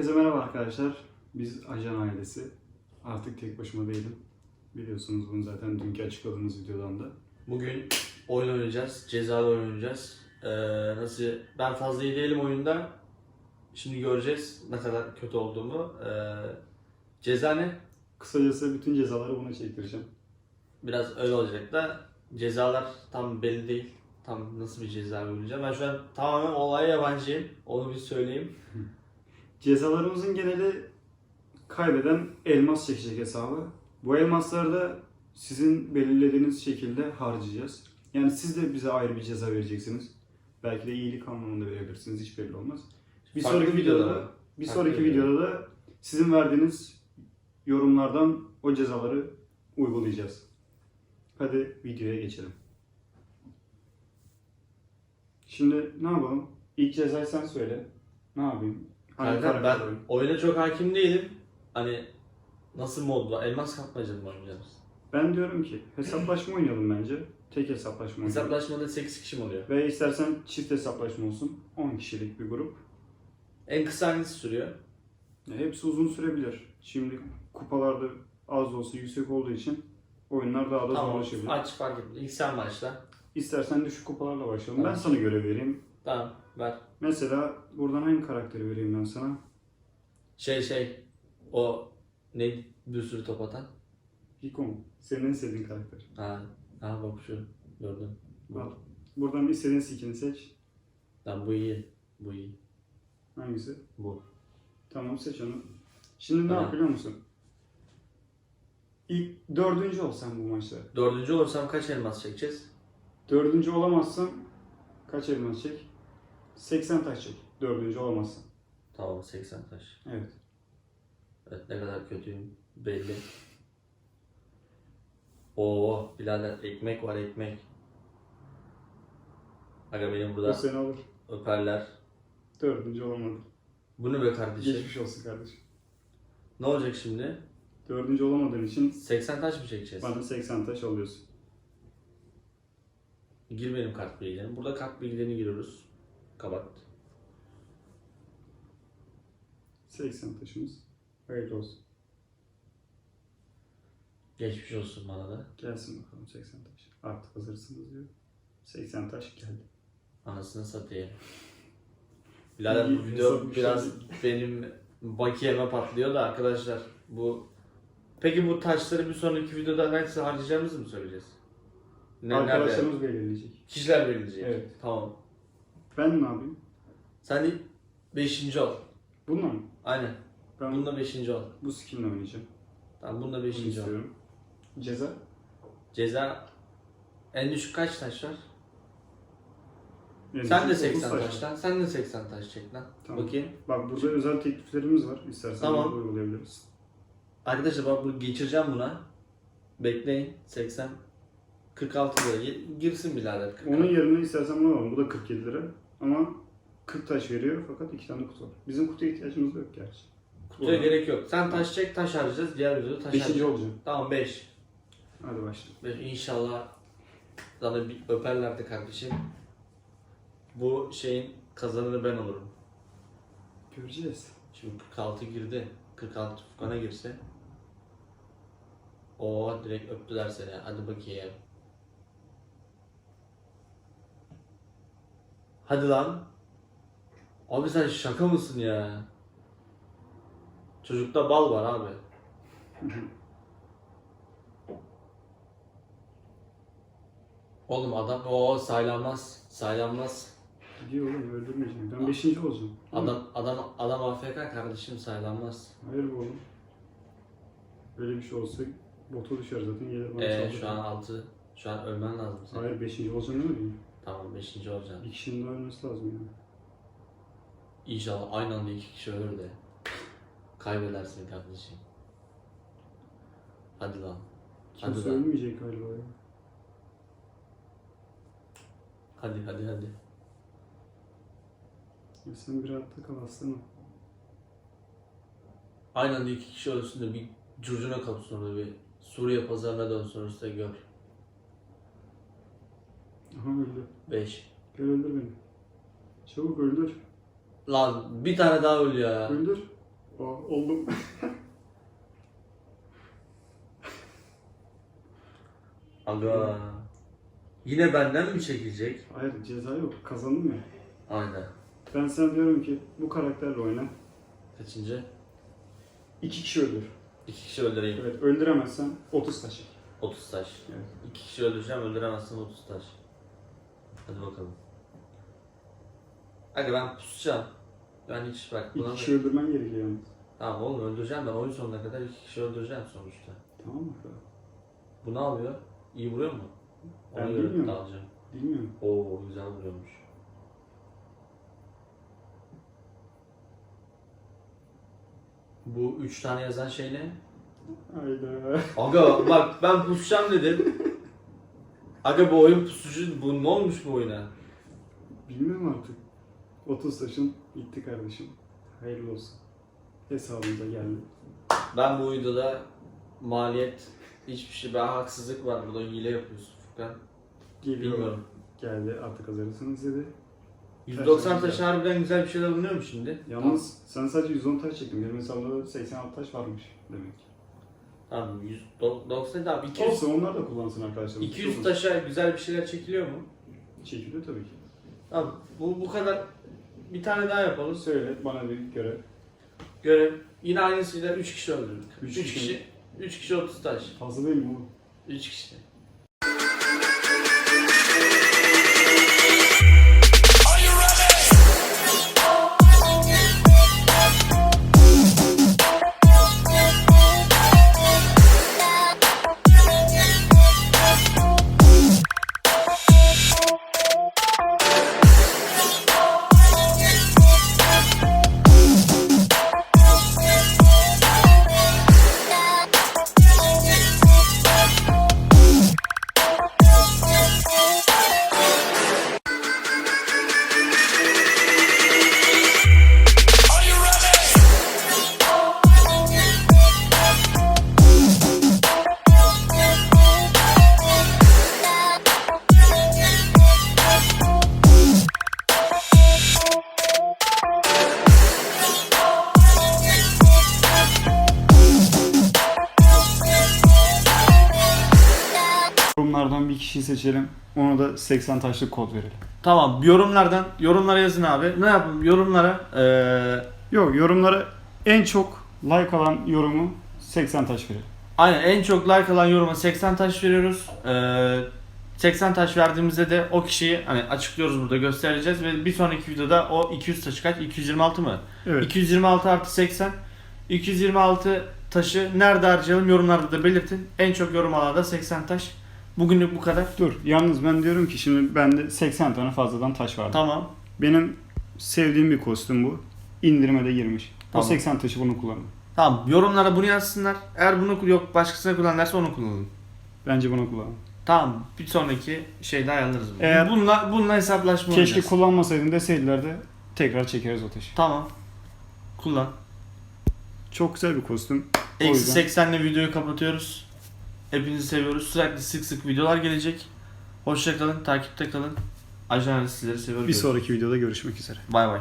Herkese merhaba arkadaşlar. Biz ajan ailesi. Artık tek başıma değilim. Biliyorsunuz bunu zaten dünkü açıkladığımız videodan da. Bugün oyun oynayacağız. Cezalı oyun oynayacağız. Ee, nasıl? Ben fazla iyi değilim oyunda. Şimdi göreceğiz ne kadar kötü olduğumu. Ee, ceza ne? Kısacası bütün cezaları buna çektireceğim. Biraz öyle olacak da cezalar tam belli değil. Tam nasıl bir ceza uygulayacağım. Ben şu an tamamen olaya yabancıyım. Onu bir söyleyeyim. Cezalarımızın geneli kaybeden elmas çekecek hesabı. Bu elmasları da sizin belirlediğiniz şekilde harcayacağız. Yani siz de bize ayrı bir ceza vereceksiniz. Belki de iyilik anlamında verebilirsiniz. Hiç belli olmaz. Bir Farklı sonraki videoda mı? bir Farklı sonraki videoda. videoda da sizin verdiğiniz yorumlardan o cezaları uygulayacağız. Hadi videoya geçelim. Şimdi ne yapalım? İlk cezayı sen söyle. Ne yapayım? Hangi Kanka ben oyuna çok hakim değilim. Hani nasıl mod var? Elmas kapmaca mı oynayacağız? Ben diyorum ki hesaplaşma oynayalım bence. Tek hesaplaşma oynayalım. Hesaplaşmada 8 kişi mi oluyor? Ve istersen çift hesaplaşma olsun. 10 kişilik bir grup. En kısa hangisi sürüyor? Ya hepsi uzun sürebilir. Şimdi kupalarda az da olsa yüksek olduğu için oyunlar daha da Tamam zorlaşabilir. aç fark etmez. İlk sen başla. İstersen düşük kupalarla başlayalım. Ben sana görev vereyim. Tamam ver. Mesela buradan hangi karakteri vereyim ben sana? Şey şey o ne bir sürü top atan? Hiko mu? Senin en sevdiğin karakter. Ha, ha bak şu gördüm. Al. Buradan istediğin skini seç. Tamam bu iyi. Bu iyi. Hangisi? Bu. Tamam seç onu. Şimdi ne yap biliyor musun? İlk dördüncü ol sen bu maçta. Dördüncü olursam kaç elmas çekeceğiz? Dördüncü olamazsan kaç elmas çek? 80 taş çek. Dördüncü olamazsan. Tamam 80 taş. Evet. Evet ne kadar kötüyüm belli. Oo birader ekmek var ekmek. Aga benim O burada seni alır. öperler. Dördüncü olamadın. Bu ne be kardeşim? Geçmiş olsun kardeşim. Ne olacak şimdi? Dördüncü olamadığın için 80 taş mı çekeceğiz? bana 80 taş alıyorsun. Gir benim kart bilgilerini. Burada kart bilgilerini giriyoruz. Kapat. 80 taşımız. Hayırlı olsun. Geçmiş olsun bana da. Gelsin bakalım 80 taş. Artık hazırsınız diyor. 80 taş geldi. Anasını satayım. Birader bu İyi, video hesap biraz benim bakiyeme patlıyor da arkadaşlar. Bu Peki bu taşları bir sonraki videoda nasıl harcayacağımızı mı söyleyeceğiz? Ne, nerede? Arkadaşlarımız belirleyecek. Kişiler belirleyecek. Evet. Tamam. Ben ne yapayım? Sen de 5. ol. Bununla mı? Aynen. Ben Bunda 5. ol. bu skinle oynayacağım. Tamam bunda Bunu 5. ol. istiyorum. Ceza? Ceza en düşük kaç taş var? Yani Sen de 30 80 taş. taş lan. Sen de 80 taş çek lan. Tamam. Bakayım. Bak burada özel tekliflerimiz var. İstersen Tamam. uygulayabiliriz. Arkadaşlar bak bunu geçireceğim buna. Bekleyin. 80 46 lira. Girsin birader. 40. Onun yerine istersen bunu alalım. Bu da 47 lira. Ama 40 taş veriyor fakat iki tane kutu var. Bizim kutuya ihtiyacımız da yok gerçi. Kutuya gerek yok. Sen taş çek taş harcayacağız. Diğer videoda taş Beşinci harcayacağız. olacağım. Tamam 5. Hadi başla. İnşallah sana bir öperler de kardeşim. Bu şeyin kazananı ben olurum. Göreceğiz. Şimdi 46 girdi. 46 Furkan'a girse. O direkt öptüler seni. Hadi bakayım. Hadi lan. Abi sen şaka mısın ya? Çocukta bal var abi. Oğlum adam o saylanmaz. Saylanmaz. Gidiyor oğlum öldürmeyeceğim. Ben 5. olacağım. Adam adam adam AFK kardeşim saylanmaz. Hayır bu oğlum. Böyle bir şey olsa bota düşer zaten gelir bana Ee, saldırır. şu an 6. Şu an ölmen lazım senin. Hayır 5. olacağım değil mi? Tamam 5. olacaksın. Bir kişinin daha ölmesi lazım yani. İnşallah aynı anda iki kişi ölür de. Kaybedersin kardeşim. Hadi lan. Hadi Kimse lan. ölmeyecek galiba ya. Hadi hadi hadi. ya sen bir rahatta kal aslanım. Aynı anda iki kişi ölsün de bir curcuna kapsın orada bir Suriye pazarına dön sonrasında gör. Aha öldü. 5. Gel öldür beni. Çabuk öldür. Lan bir tane daha öl ya. Öldür. Oh, oldum. Aga. Yine benden mi çekilecek? Hayır ceza yok. Kazandım ya. Aynen. Ben sana diyorum ki bu karakterle oyna. Kaçıncı? İki kişi öldür. İki kişi öldüreyim. Evet öldüremezsen 30 taş. 30 taş. Evet. İki kişi öldüreceğim, öldüremezsen 30 taş. Hadi bakalım. Hadi ben pusacağım. Ben hiç bak buna İki kişi öldürmen gerekiyor yalnız. Tamam oğlum öldüreceğim ben oyun sonuna kadar iki kişi öldüreceğim sonuçta. Tamam mı? Bu ne yapıyor? İyi vuruyor mu? Ben göre bilmiyorum. dağılacağım. Bilmiyorum. Oo güzel vuruyormuş. Bu üç tane yazan şey ne? Hayda. Aga bak ben pusacağım dedim. Aga bu oyun pusucu, bu ne olmuş bu oyuna? Bilmiyorum artık. 30 taşın gitti kardeşim. Hayırlı olsun. Hesabımıza geldi. Ben bu videoda maliyet hiçbir şey, ben haksızlık var burada hile yapıyorsun Furkan. Geliyor. Bilmiyorum. Geldi artık hazırsınız dedi. 190 taş harbiden güzel bir şeyler bulunuyor mu şimdi? Yalnız sen sadece 110 taş çektin. Benim hesabımda 86 taş varmış demek. Tamam 190 tamam 200, Olsun onlar da kullansın arkadaşlar. 200 Çok taşa güzel bir şeyler çekiliyor mu? Çekiliyor tabii ki. Tamam bu, bu kadar bir tane daha yapalım. Söyle bana bir görev. Görev. Yine aynısıyla 3 kişi öldürdük. Üç 3 kişi kişi. 3 kişi 30 taş. Fazla değil mi oğlum? 3 kişi. Kişiyi seçelim. Ona da 80 taşlık kod verelim. Tamam yorumlardan yorumlara yazın abi. Ne yapalım yorumlara eee Yok yorumlara en çok like alan yorumu 80 taş verelim. aynen en çok like alan yoruma 80 taş veriyoruz. Eee 80 taş verdiğimizde de o kişiyi hani açıklıyoruz burada göstereceğiz ve bir sonraki videoda o 200 taşı kaç? 226 mı? Evet. 226 artı 80. 226 taşı nerede harcayalım yorumlarda da belirtin. En çok yorum alan da 80 taş. Bugünlük bu kadar. Dur yalnız ben diyorum ki şimdi bende 80 tane fazladan taş vardı. Tamam. Benim sevdiğim bir kostüm bu. İndirime de girmiş. Tamam. O 80 taşı bunu kullanın. Tamam yorumlara bunu yazsınlar. Eğer bunu yok başkasına kullan derse onu kullanın. Bence bunu kullanın. Tamam bir sonraki şeyde ayarlarız. bunu. Eğer- bununla bununla hesaplaşma Keşke oynayacağız. kullanmasaydın deseydiler de tekrar çekeriz o taşı. Tamam. Kullan. Çok güzel bir kostüm. O Eksi yüzden 80 ile videoyu kapatıyoruz. Hepinizi seviyoruz. Sürekli sık sık videolar gelecek. Hoşça kalın, takipte kalın. Ajan sizleri seviyorum. bir sonraki videoda görüşmek üzere. Bay bay.